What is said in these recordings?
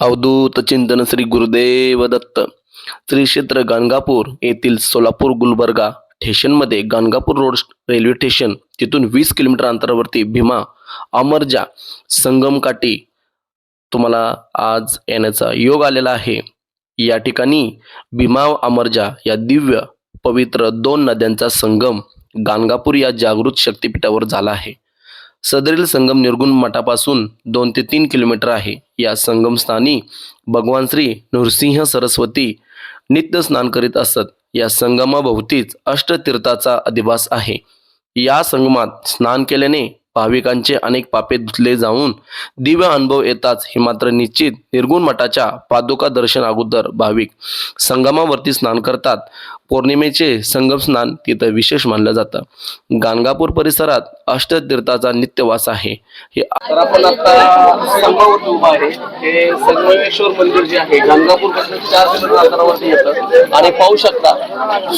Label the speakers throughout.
Speaker 1: अवधूत चिंतन श्री गुरुदेव दत्त. श्री क्षेत्र गाणगापूर येथील सोलापूर गुलबर्गा स्टेशनमध्ये गाणगापूर रोड रेल्वे स्टेशन तिथून वीस किलोमीटर अंतरावरती भीमा अमरजा संगमकाठी तुम्हाला आज येण्याचा योग आलेला आहे. या ठिकाणी भीमा अमरजा या दिव्य पवित्र दोन नद्यांचा संगम गाणगापूर या जागृत शक्तिपीठावर झाला आहे. सदरील संगम निर्गुण मठापासून दोन ते तीन किलोमीटर आहे. या संगमस्थानी भगवान श्री नृसिंह सरस्वती नित्य स्नान करीत असत. या संगमाभोवतीच अष्टतीर्थाचा अधिवास आहे. या संगमात स्नान केल्याने भाविकांचे अनेक पापे धुतले जाऊन दिव्य अनुभव येताच हे मात्र निश्चित निर्गुण मठाच्या पादुका दर्शन अगोदर भाविक संगमावरती स्नान करतात. पौर्णिमेचे संगम स्नान तिथं विशेष मानलं जातं. गाणगापूर परिसरात अष्टतीर्थाचा नित्यवास आहे. हे तर आपण आता संगमावरती उभा आहे. हे संगमेश्वर मंदिर जे आहे गाणगापूर चार किलोमीटर अंतरावरती येतं. आणि पाहू शकता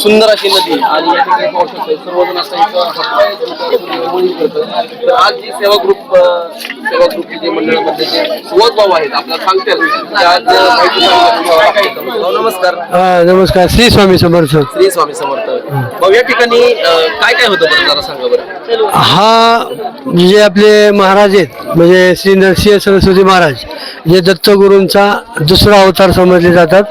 Speaker 1: सुंदर अशी नदी आणि या ठिकाणी पाहू शकता सर्वजण असं तर आज जी सेवा ग्रुप सेवा ग्रुपचे जे मंडळामध्ये जे सुवत भाऊ आहेत आपल्याला सांगतील. आज माहिती नमस्कार.
Speaker 2: हा नमस्कार. श्री स्वामी समर्थ.
Speaker 1: श्री स्वामी समर्थ. भाऊ या ठिकाणी अं, काय काय होतं बरं? जरा सांगा बरं.
Speaker 2: हा जे आपले महाराज आहेत म्हणजे श्री नरसिंह सरस्वती महाराज जे दत्तगुरूंचा दुसरा अवतार समजले जातात.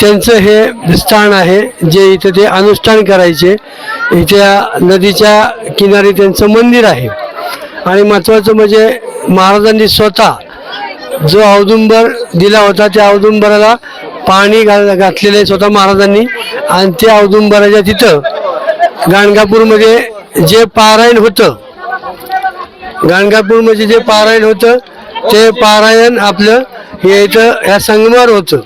Speaker 2: त्यांचं हे स्थान आहे जे इथे ते अनुष्ठान करायचे. इथे या नदीच्या किनारी त्यांचं मंदिर आहे. आणि महत्त्वाचं म्हणजे महाराजांनी स्वतः जो औदुंबर दिला होता त्या औदुंबराला पाणी घा घातलेलं आहे स्वतः महाराजांनी. आणि त्या औदुंबराच्या तिथं गाणगापूरमध्ये जे पारायण होतं गाणगापूरमध्ये जे पारायण होतं ते पारायण आपलं हे इथं ह्या संगमावर होतं.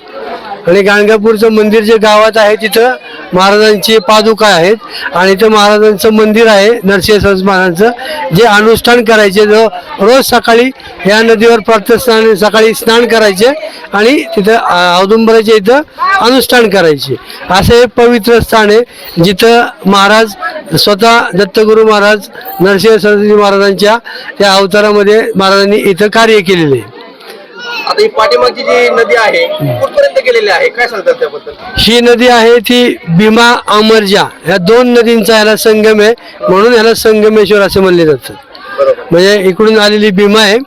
Speaker 2: आणि गाणगापूरचं मंदिर जे गावात आहे तिथं महाराजांची पादुका आहेत आणि इथं महाराजांचं मंदिर आहे नरसिंह महाराजांचं जे अनुष्ठान करायचे जो रोज सकाळी या नदीवर प्रातस्नान सकाळी स्नान करायचे आणि तिथं औदुंबराच्या इथं अनुष्ठान करायचे. असे हे पवित्र स्थान आहे जिथं महाराज स्वतः दत्तगुरू महाराज नरसिंह सरस्वती महाराजांच्या त्या अवतारामध्ये महाराजांनी इथं कार्य केलेले आहे.
Speaker 1: आता ही पाठीमागची जी नदी आहे कुठपर्यंत गेलेली आहे? काय सांगतात त्याबद्दल?
Speaker 2: ही नदी आहे ती भीमा अमरजा. ह्या दोन नदींचा ह्याला संगम आहे. म्हणून ह्याला संगमेश्वर असं म्हणले जातं. म्हणजे इकडून आलेली भीमा आहे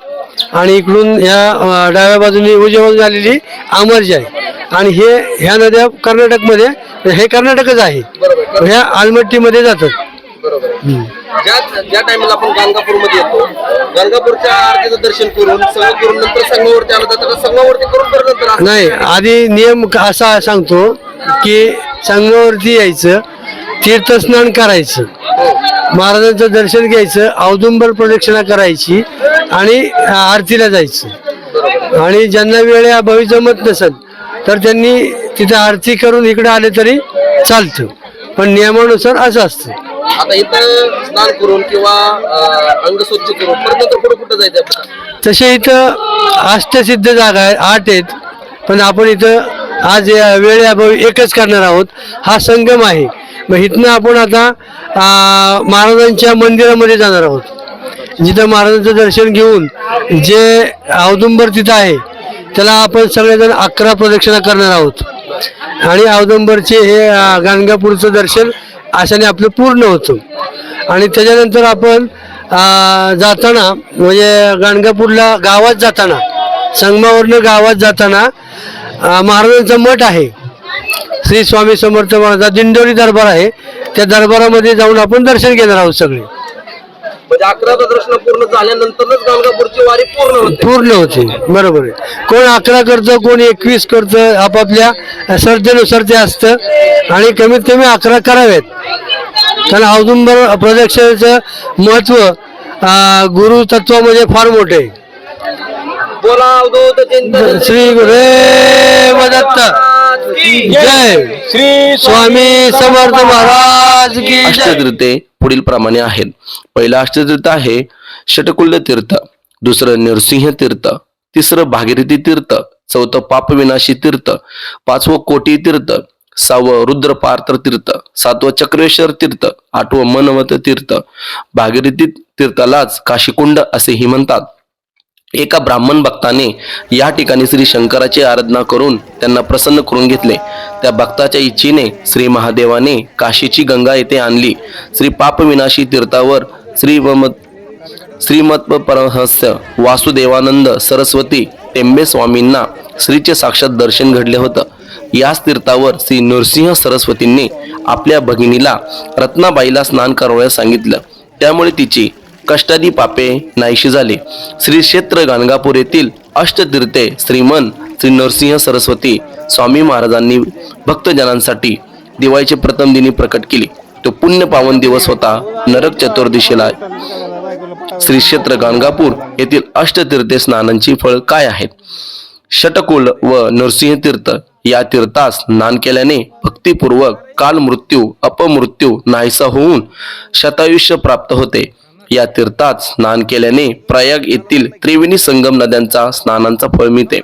Speaker 2: आणि इकडून ह्या डाव्या बाजूने उजव्या बाजूने आलेली अमरजा आहे. आणि हे ह्या नद्या कर्नाटकमध्ये हे कर्नाटकच आहे. ह्या आलमट्टीमध्ये जातात
Speaker 1: बरोबर. ज्या ज्या टाइमला आपण गंगापूरमध्ये येतो गंगापूरच्या आरतीचं दर्शन करून सगळं करून नंतर संघावरती आलं जातं संघावरती करून परत नंतर
Speaker 2: नाही आधी नियम असा सांगतो की संघावरती यायचं तीर्थस्नान करायचं. महाराजांचं दर्शन घ्यायचं औदुंबर प्रदक्षिणा करायची आणि आरतीला जायचं. आणि ज्यांना वेळ या अभावी जमत नसेल तर त्यांनी तिथे आरती करून इकडे आले तरी चालतं. पण नियमानुसार असं असतं.
Speaker 1: आता इथं स्नान करून किंवा अंग स्वच्छ करून परत नंतर पुढे कुठं जायचं आपल्याला
Speaker 2: तसे इथं अष्टसिद्ध जागा आहे आठ आहेत. पण आपण इथं आज या वेळेअभावी एकच करणार आहोत. हा संगम आहे. मग इथनं आपण आता आ, महाराजांच्या मंदिरामध्ये जाणार आहोत. जिथं महाराजांचं दर्शन घेऊन जे औदुंबर तिथं आहे त्याला आपण सगळेजण अकरा प्रदक्षिणा करणार आहोत. आणि औदुंबरचे हे आ, गाणगापूरचं दर्शन अशाने आपलं पूर्ण होतं. आणि त्याच्यानंतर आपण जाताना म्हणजे गाणगापूरला गावात जाताना संगमावरनं गावात जाताना महाराजांचं महाराजांचा मठ आहे. श्री स्वामी समर्थ महाराजा दिंडोरी दरबार आहे. त्या दरबारामध्ये जाऊन आपण दर्शन घेणार आहोत सगळे.
Speaker 1: म्हणजे अकरा दर्शन पूर्ण झाल्यानंतरच गाणगापूरची वारी पूर्ण होते.
Speaker 2: पूर्ण होते. बरोबर आहे. कोण अकरा करतं कोण एकवीस करतं आपापल्या श्रद्धेनुसार ते असतं. आणि कमीत कमी अकरा करावेत. कारण औदुंबर प्रदक्षिणेचं महत्त्व गुरु तत्वामध्ये फार मोठे. आहे
Speaker 1: बोला अवधूत चिंतन
Speaker 2: श्री गुरुदेव दत्त जय. श्री स्वामी समर्थ महाराज की
Speaker 1: पुढील प्रमाणे आहेत. पहिलं अष्टतीर्थ आहे षटकुल्य तीर्थ दुसरं नरसिंह तीर्थ तिसरं भागीरथी तीर्थ चौथं पापविनाशी तीर्थ पाचवं कोटी तीर्थ सहावं रुद्र पार्थ तीर्थ सातवं चक्रेश्वर तीर्थ आठवं मनवत तीर्थ. भागीरथी तीर्थालाच काशीकुंड असेही म्हणतात. एका ब्राह्मण भक्ताने या ठिकाणी श्री शंकराची आराधना करून त्यांना प्रसन्न करून घेतले. त्या भक्ताच्या इच्छेने श्री महादेवाने काशीची गंगा येथे आणली. श्री पापविनाशी तीर्थावर श्री वमत श्रीमत वासुदेवानंद सरस्वती टेंबे स्वामींना श्रीचे साक्षात दर्शन घडले होतं. याच तीर्थावर श्री नरसिंह सरस्वतींनी आपल्या भगिनीला रत्नाबाईला स्नान करावयास सांगितलं. त्यामुळे तिची कष्टादी पापे नाहीशी झाले. श्री क्षेत्र गाणगापूर येथील अष्टतीर्थे श्रीमन श्री नरसिंह सरस्वती स्वामी महाराजांनी भक्तजनांसाठी दिवाळीचे प्रथम दिनी प्रकट केली. तो पुण्य पावन दिवस होता नरक चतुर्दशीला. श्री क्षेत्र गाणगापूर येथील अष्टतीर्थे स्नानांची फळ काय आहेत षटकुल व नरसिंह तीर्थ या तीर्थास स्नान केल्याने भक्तिपूर्वक काल मृत्यू अपमृत्यू नाहीसा होऊन शतायुष्य प्राप्त होते. या तीर्थात स्नान केल्याने प्रयाग येथील त्रिवेणी संगम नद्यांचा स्नानांचा फळ मिळते.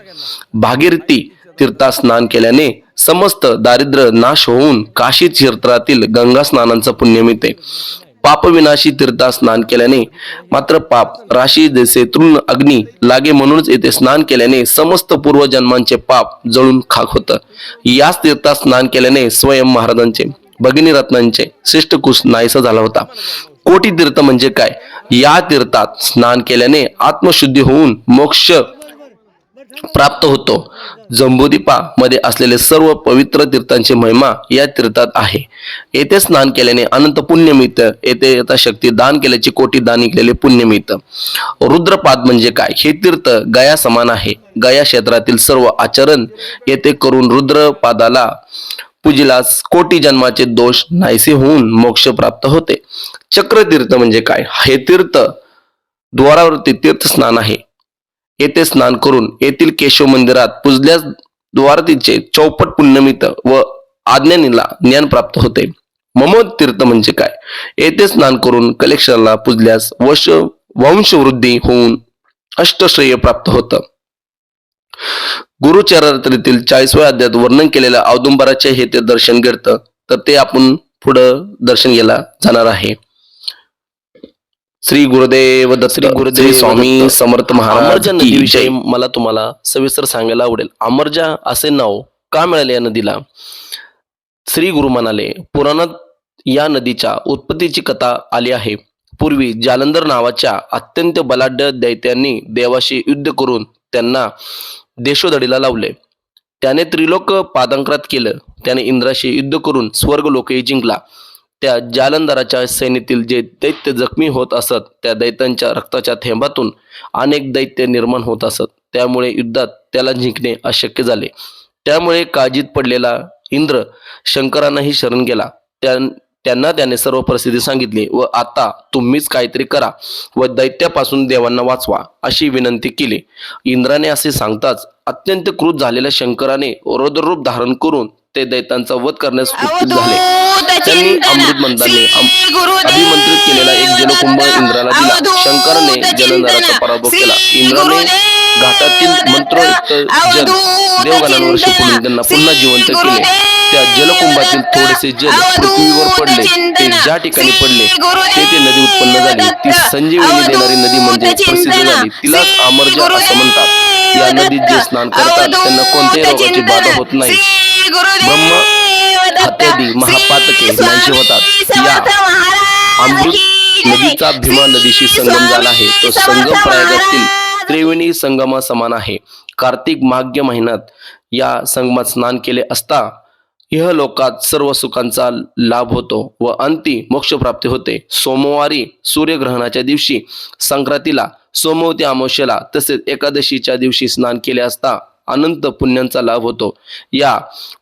Speaker 1: भागीरथी तीर्थात स्नान केल्याने समस्त दारिद्र्य नाश होऊन काशी क्षेत्रातील गंगा स्नानांचं पुण्य मिळते. पापविनाशी तीर्थात स्नान केल्याने मात्र पाप राशी जसे तृण अग्नी लागे म्हणूनच येथे स्नान केल्याने समस्त पूर्वजन्मांचे पाप जळून खाक होतं. याच तीर्थात स्नान केल्याने स्वयं महाराजांचे भगिनी रत्नांचे श्रेष्ठ कुश नाहीसा झाला होता. कोटी तीर्थ म्हणजे काय? या तीर्थात स्नान केल्याने आत्मशुद्धी होऊन मोक्ष प्राप्त होतो. जंबुदीपा मध्ये असलेले सर्व पवित्र तीर्थांची महिमा या तीर्थात आहे. येथे स्नान केल्याने अनंत पुण्य मिळतं. येथे यथाशक्ती दान केल्याचे कोटी दान निघलेले पुण्य मिळतं. रुद्रपाद म्हणजे काय? हे तीर्थ गया समान आहे. गया क्षेत्रातील सर्व आचरण येथे करून रुद्रपादाला पूजिलास कोटी जन्माचे दोष नाहीसे होऊन मोक्ष प्राप्त होते. चक्रतीर्थ म्हणजे काय? हे तीर्थ द्वारावरती तीर्थ स्नान आहे. येथे स्नान करून येथील केशव मंदिरात पुजल्यास द्वारतीचे चौपट पुण्यमित व आज्ञानीला ज्ञान प्राप्त होते. ममोद तीर्थ म्हणजे काय? येथे स्नान करून कलेक्शनला पुजल्यास वश वंशवृद्धी होऊन अष्टश्रेय प्राप्त होतं. गुरुचरित्रातील चाळीसव्या अध्यायात वर्णन केलेल्या औदुंबराचे हे ते दर्शन घडतं तर ते आपण पुढं दर्शन घ्यायला जाणार आहे. श्री गुरुदेव श्री गुरुदेव स्वामी समर्थ महाराज नदीविषयी मला तुम्हाला सविस्तर सांगायला आवडेल. अमरजा असे नाव का मिळाले या नदीला? श्री गुरु म्हणाले पुराणात या नदीच्या उत्पत्तीची कथा आली आहे. पूर्वी जालंधर नावाच्या अत्यंत बलाढ्य दैत्यांनी देवाशी युद्ध करून त्यांना देशोधडीला लावले. त्याने त्रिलोक पादांकरात केलं. त्याने इंद्राशी युद्ध करून स्वर्ग लोकही जिंकला. त्या जालंधराच्या सैन्यातील जे दैत्य जखमी होत असत त्या दैत्यांच्या रक्ताच्या थेंबातून अनेक दैत्य निर्माण होत असत. त्यामुळे युद्धात त्याला जिंकणे अशक्य झाले. त्यामुळे काळजीत पडलेला इंद्र शंकरांनाही शरण गेला. त्या त्यांना त्याने सर्व परिस्थिती सांगितली व आता तुम्हीच काहीतरी करा व दैत्यापासून देवांना वाचवा अशी विनंती केली. इंद्राने असे सांगताच अत्यंत क्रुद्ध झालेल्या शंकराने रुद्ररूप धारण करून ते दैत्यांचा वध करण्यास उपस्थित झाले. त्यांनी अमृत मंदाने अभिमंत्रित केलेला एक जलकुंभ इंद्राला दिला. शंकराने जलंधराचा पराभव केला. इंद्राने घाटातील मंत्रोक्त जल देवगणांवर शिकवून त्यांना पुन्हा जिवंत केले. त्या जलकुंभातील थोडेसे जल पृथ्वीवर पडले. ते ज्या ठिकाणी पडले तेथे नदी उत्पन्न झाली. ती संजीवनी देणारी नदी म्हणजे प्रसिद्ध झाली. तिलाच अमरजा असं म्हणतात. या नदीत जे स्नान करतात त्यांना कोणत्याही रोगाची बाधा होत नाही. ब्रह्म हत्यादी महापातके नाहीशी होतात. या अमृत नदीचा भीमा नदीशी संगम झाला आहे. तो संगम प्रयागातील त्रिवेणी संगमा समान आहे. कार्तिक माघ्य महिन्यात या संगमात स्नान केले असता इह लोकात सर्व सुखांचा लाभ होतो व अंती मोक्ष प्राप्ती होते. सोमवारी सूर्यग्रहणाच्या दिवशी संक्रांतीला सोमवती अमावस्येला तसेच एकादशीच्या दिवशी स्नान केले असता अनंत पुण्यांचा लाभ होतो. या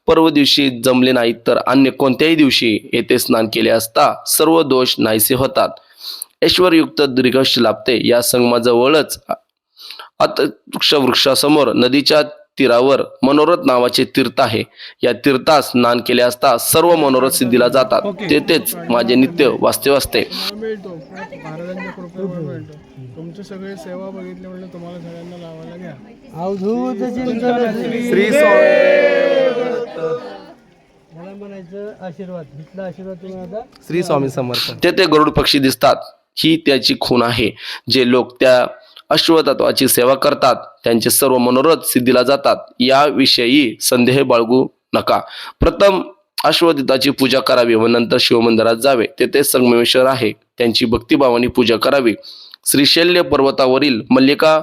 Speaker 1: पर्व दिवशी जमले नाहीत तर अन्य कोणत्याही दिवशी येथे स्नान केले असता सर्व दोष नाहीसे होतात. ऐश्वरयुक्त दीर्घश लाभते. या संगमाजवळच अतवृक्ष वृक्षासमोर नदीच्या तीरावर मनोरथ नावाचे तीर्थ आहे. या तीर्थात स्नान केले असता सर्व मनोरथ सिद्धीला जातात. तेथेच माझे नित्य वास्तव असते.
Speaker 3: तुमचे सगळे सेवा बघितले म्हणजे तुम्हाला सगळ्यांना लावायला घ्या.
Speaker 2: अवधूत चिंतन
Speaker 3: श्री
Speaker 2: मला म्हणायचं आशीर्वाद इथला आशीर्वाद तुम्ही आता?
Speaker 3: श्री स्वामी समर्थ
Speaker 1: तेथे गरुड पक्षी दिसतात ही त्याची खून आहे. जे लोक त्या अश्वतत्वाची सेवा करतात त्यांचे सर्व मनोरथ सिद्धीला जातात याविषयी संदेह बाळगू नका. प्रथम अश्वदिताची पूजा करावी व नंतर शिवमंदिरात जावे. तेथे संगमेश्वर आहे. त्यांची भक्तिभावाने पूजा करावी. श्रीशैल्य पर्वतावरील मल्लिका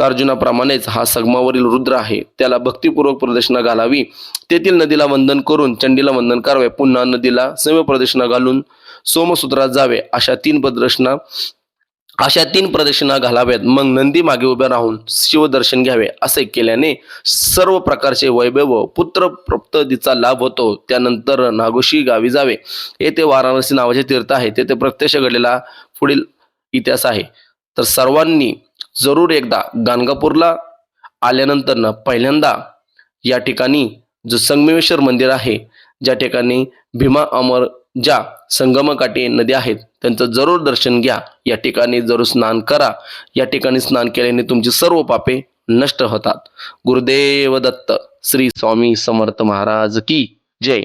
Speaker 1: अर्जुनाप्रमाणेच हा सगमावरील रुद्र आहे. त्याला भक्तिपूर्वक प्रदक्षिणा घालावी. तेथील नदीला वंदन करून चंडीला वंदन करावे. पुन्हा नदीला सैव प्रदक्षिणा घालून सोमसूत्रात जावे. अशा तीन प्रदक्षिणा अशा तीन प्रदक्षिणा घालाव्यात. मग नंदी मागे उभ्या राहून शिवदर्शन घ्यावे. असे केल्याने सर्व प्रकारचे वैभव पुत्र प्रप्तदीचा लाभ होतो. त्यानंतर नागोशी गावी जावे. येथे वाराणसी नावाचे तीर्थ आहे. तेथे प्रत्यक्ष घडलेला पुढील इतिहास आहे. तर सर्वांनी जरूर एकदा गाणगापूरला आल्यानंतर ना पहिल्यांदा या ठिकाणी जो संगमेश्वर मंदिर आहे ज्या ठिकाणी भीमा अमर ज्या संगमकाठी नद्या आहेत त्यांचं जरूर दर्शन घ्या. या ठिकाणी जरूर स्नान करा. या ठिकाणी स्नान केल्याने तुमची सर्व पापे नष्ट होतात. गुरुदेव दत्त श्री स्वामी समर्थ महाराज की जय.